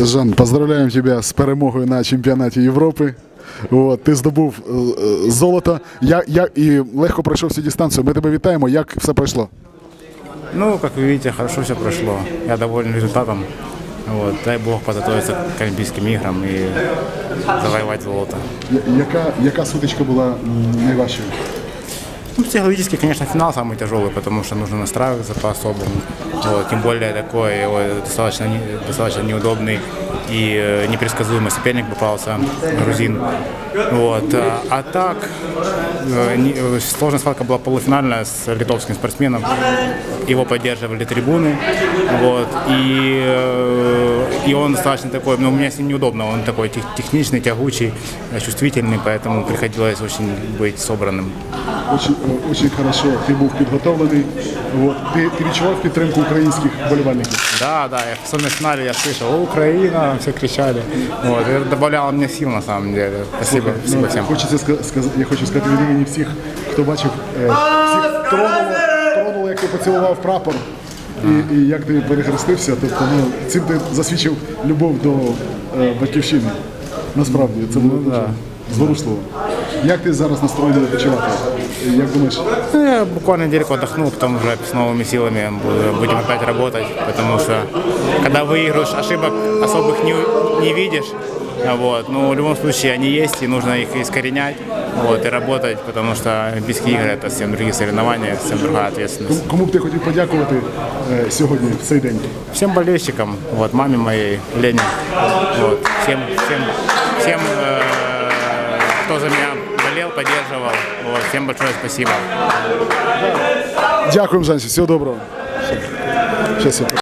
Жан, поздравляємо тебе з перемогою на чемпіонаті Європи. От, ти здобув е, е, золото я, я, і легко пройшов всю дистанцію. Ми тебе вітаємо. Як все пройшло? Ну, как вы видите, хорошо все прошло. Я доволен результатом. Вот. Дай Бог подготовиться к Олимпийским играм и завоевать золото. Я- Яка, яка сутичка була найважчою? Ну, психологически, конечно, финал самый тяжелый, потому что нужно настраиваться по-особому. Вот, тем более такой ой, достаточно, не- достаточно неудобный и э, непредсказуемый соперник попался, грузин. Вот. а- А так, э, не- э, сложная схватка была полуфинальная с литовским спортсменом. Его поддерживали трибуны. Вот. И, э, и он достаточно такой, ну, мне с ним неудобно, он такой тех- техничный, тягучий, э, чувствительный, поэтому приходилось очень быть собранным. Очень, е, очень хорошо, ти був підготовлений. От, ти, ти відчував підтримку українських болівальників? Да, да, я, особенно в финале я слышал, «О, Украина, все кричали. Вот, это добавляло мне сил на самом деле. Спасибо, спасибо Ну, всем. Хочеться ска- сказ- я хочу сказати від імені всіх, хто бачив, е, всіх тронуло, тронуло, як ти поцілував прапор. І, і як ти перехрестився, тобто ну, цим ти засвідчив любов до е, батьківщини. Насправді, це було дуже зворушливо. Як ти зараз настроєний відпочивати? Як думаєш? Ну, я буквально недельку отдохну, потом уже с новыми силами буду- будем опять работать, потому что когда выигрываешь, ошибок особых не, не видишь. Вот. Но в любом случае они есть, и нужно их искоренять вот, и работать, потому что Олимпийские игры – это совсем другие соревнования, совсем другая ответственность. Кому б ти хотів подякувати е, сьогодні, в цей день? Всем болельщикам, вот, маме моей, Лене, вот, всем, всем, всем э, кто за меня болел, поддерживал, вот, всем большое спасибо. Дякуємо, Жансі, всього доброго. Щас я